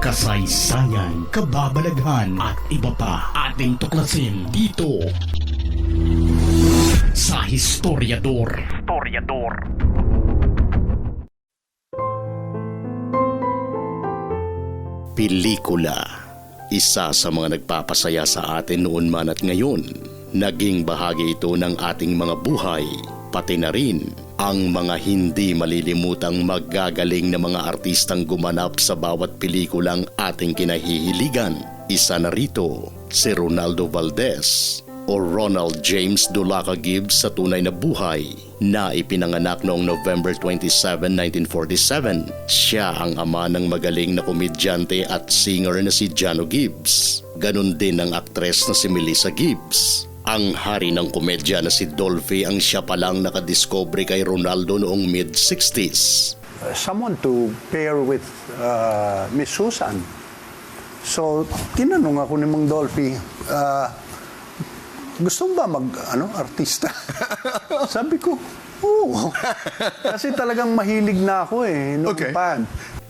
kasaysayan, kababalaghan at iba pa ating tuklasin dito sa Historiador. Historiador. Pelikula. Isa sa mga nagpapasaya sa atin noon man at ngayon. Naging bahagi ito ng ating mga buhay, pati na rin ang mga hindi malilimutang magagaling na mga artistang gumanap sa bawat pelikulang ating kinahihiligan. Isa na rito, si Ronaldo Valdez o Ronald James Dulaca Gibbs sa tunay na buhay na ipinanganak noong November 27, 1947. Siya ang ama ng magaling na komedyante at singer na si Jano Gibbs. Ganon din ang aktres na si Melissa Gibbs. Ang hari ng komedya na si Dolphy ang siya palang nakadiscovery kay Ronaldo noong mid-60s. uh, someone to pair with uh, Miss Susan. So, tinanong ako ni Mang Dolphy, uh, gusto ba mag, ano, artista? Sabi ko, oo. Kasi talagang mahilig na ako eh, noong Okay. pa.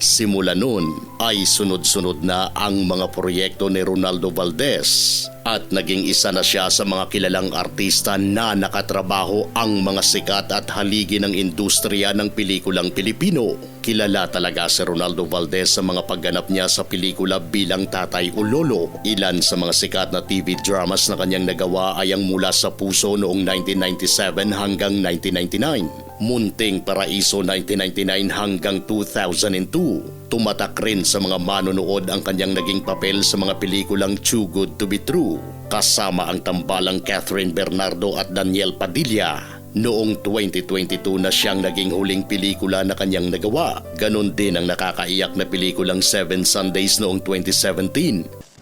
Simula noon ay sunod-sunod na ang mga proyekto ni Ronaldo Valdez at naging isa na siya sa mga kilalang artista na nakatrabaho ang mga sikat at haligi ng industriya ng pelikulang Pilipino. Kilala talaga si Ronaldo Valdez sa mga pagganap niya sa pelikula bilang tatay o lolo. Ilan sa mga sikat na TV dramas na kanyang nagawa ay ang mula sa puso noong 1997 hanggang 1999. Munting Paraiso 1999 hanggang 2002. Tumatak rin sa mga manonood ang kanyang naging papel sa mga pelikulang Too Good to be True, kasama ang tambalang Catherine Bernardo at Daniel Padilla. Noong 2022 na siyang naging huling pelikula na kanyang nagawa. Ganon din ang nakakaiyak na pelikulang Seven Sundays noong 2017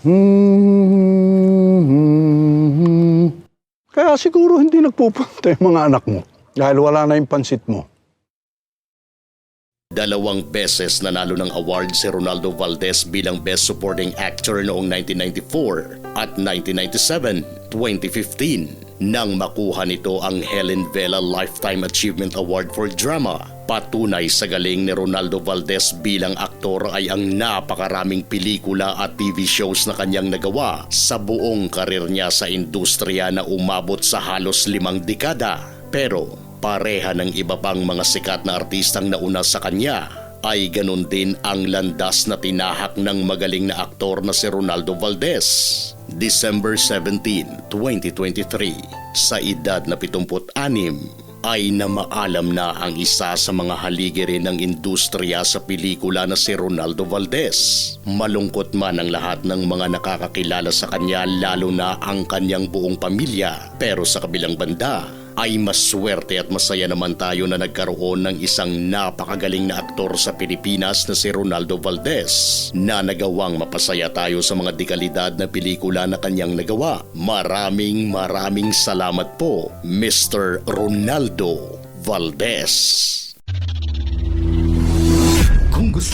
Kaya siguro hindi nagpupunta yung mga anak mo. Dahil wala na yung pansit mo. Dalawang beses nanalo ng award si Ronaldo Valdez bilang Best Supporting Actor noong 1994 at 1997, 2015 nang makuha nito ang Helen Vela Lifetime Achievement Award for Drama. Patunay sa galing ni Ronaldo Valdez bilang aktor ay ang napakaraming pelikula at TV shows na kanyang nagawa sa buong karir niya sa industriya na umabot sa halos limang dekada. Pero pareha ng iba pang mga sikat na artistang nauna sa kanya ay ganun din ang landas na tinahak ng magaling na aktor na si Ronaldo Valdez. December 17, 2023, sa edad na 76, ay namaalam na ang isa sa mga haligi rin ng industriya sa pelikula na si Ronaldo Valdez. Malungkot man ang lahat ng mga nakakakilala sa kanya lalo na ang kanyang buong pamilya. Pero sa kabilang banda, ay maswerte at masaya naman tayo na nagkaroon ng isang napakagaling na aktor sa Pilipinas na si Ronaldo Valdez na nagawang mapasaya tayo sa mga dekalidad na pelikula na kanyang nagawa. Maraming maraming salamat po, Mr. Ronaldo Valdez.